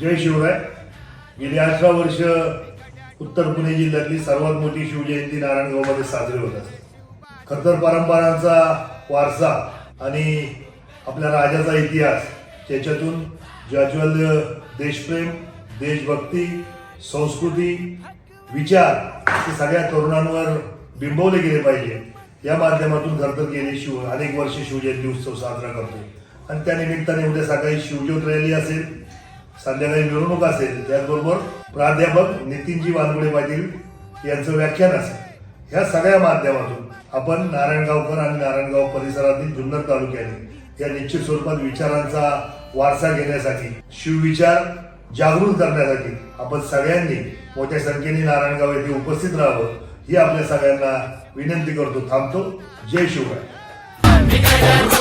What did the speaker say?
जय शिवराय गेली अठरा वर्ष उत्तर पुणे जिल्ह्यातली सर्वात मोठी शिवजयंती नारायणगावमध्ये साजरी होत असते. खरं तर परंपरांचा वारसा आणि आपल्या राजाचा इतिहास त्याच्यातून ज्वाज्वल्य देशप्रेम देशभक्ती संस्कृती विचार हे सगळ्या तरुणांवर बिंबवले गेले पाहिजे. या माध्यमातून खरं तर शिव अनेक वर्ष शिवजयंती उत्सव साजरा करतो आणि त्या निमित्ताने उद्या सकाळी शिवज्योत रॅली असेल. संध्याकाळी मिरवणूक असेल त्याचबरोबर प्राध्यापक नितीनजी वानगुडे पाटील यांचं व्याख्यान असेल. ह्या सगळ्या माध्यमातून आपण नारायणगावकर आणि नारायणगाव परिसरातील जुन्नर तालुक्याने या निश्चित स्वरूपात विचारांचा वारसा घेण्यासाठी शिवविचार जागृत करण्यासाठी आपण सगळ्यांनी मोठ्या संख्येने नारायणगाव येथे उपस्थित राहावं ही आपल्या सगळ्यांना विनंती करतो. थांबतो. जय शिवराय.